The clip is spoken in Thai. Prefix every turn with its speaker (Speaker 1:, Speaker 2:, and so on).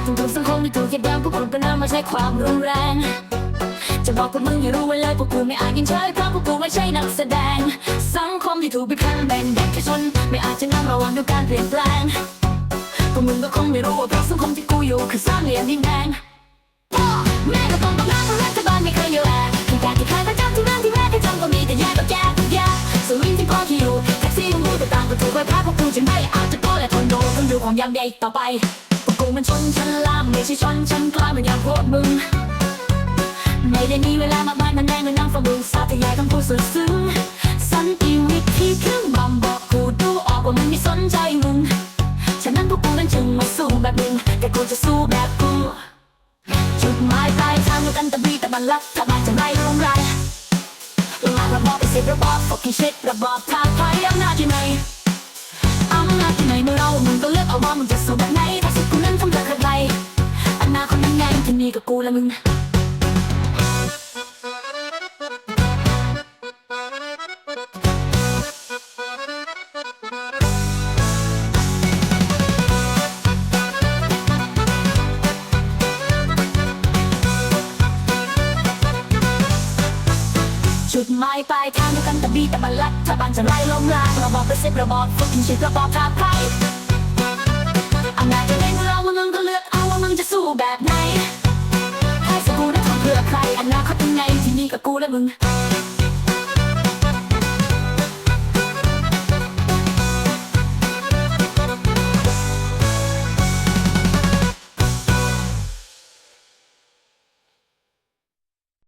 Speaker 1: ไม่ถูกเหยียดยามพวกคุณก็นำมาใช้ความรุนแรง จะบอกพวกมึงให้รู้ไว้เลยพวกกูไม่อาจยินเฉยเพราะพวกกูไม่ใช่นักแสดง สังคมที่ถูกบีบคั้นแบ่งแยกชน ไม่อาจจะนำระวังด้วยการเปลี่ยนแปลงพวกมึงก็คงไม่รู้ว่าเพราะสังคมที่กูอยู่คือสามเหลี่ยมดินแดงพ่อแม่ก็ต้องบอกลาเพราะรัฐบาลไม่เคยเยียวยาที่การที่ใครประจำที่นั่นที่แม่ที่จำก็มีแต่แย่กับแย่กับแย่สวนวิ่งที่พ่อที่อยู่แท็กซี่มึงรู้แต่ต่างก็ถูกไว้พาพวกกูจึงไม่อาจจะโตและทนโดนต้องดูของยามใหญ่ต่อไป มันชนชั้นล่างไม่ใช่ชนชั้นกลางมือนอย่างพวกมึง ไม่ได้มีเวลามากมายมันแน่เงินนั่งฟังดูสาธยายคำพูดสุดซึ้งสันติวิธีเครื่องบำบอกกูดูออกว่ามึงไม่สนใจมึงฉะนั้นพวกกูนั้นจึงมาสู้แบบมึง แต่กูจะสู้แบบกูจุดหมายปลายทางดียวกันแต่บีแต่มันรักถ้ามันจะไม่ลงไรลงมาระบอบไปเสียระบอบ fucking shit ระบอบท้าทายอำนาจที่ไห จุดหมายปลายทางเดียวกันแต่บีแต่บันลัดถ้าบันจะไล่ล้มล้างระบอบประสิทธิ์ระบอบฟุกกินชิดระบอบท้าทายอำนาจจะในมือเรามึงก็เลือกเอาว่ามึงจะสู้แบบไหนให้สกูได้ทำเพื่อใครอนาคตยังไงที่นี่กับกูและมึง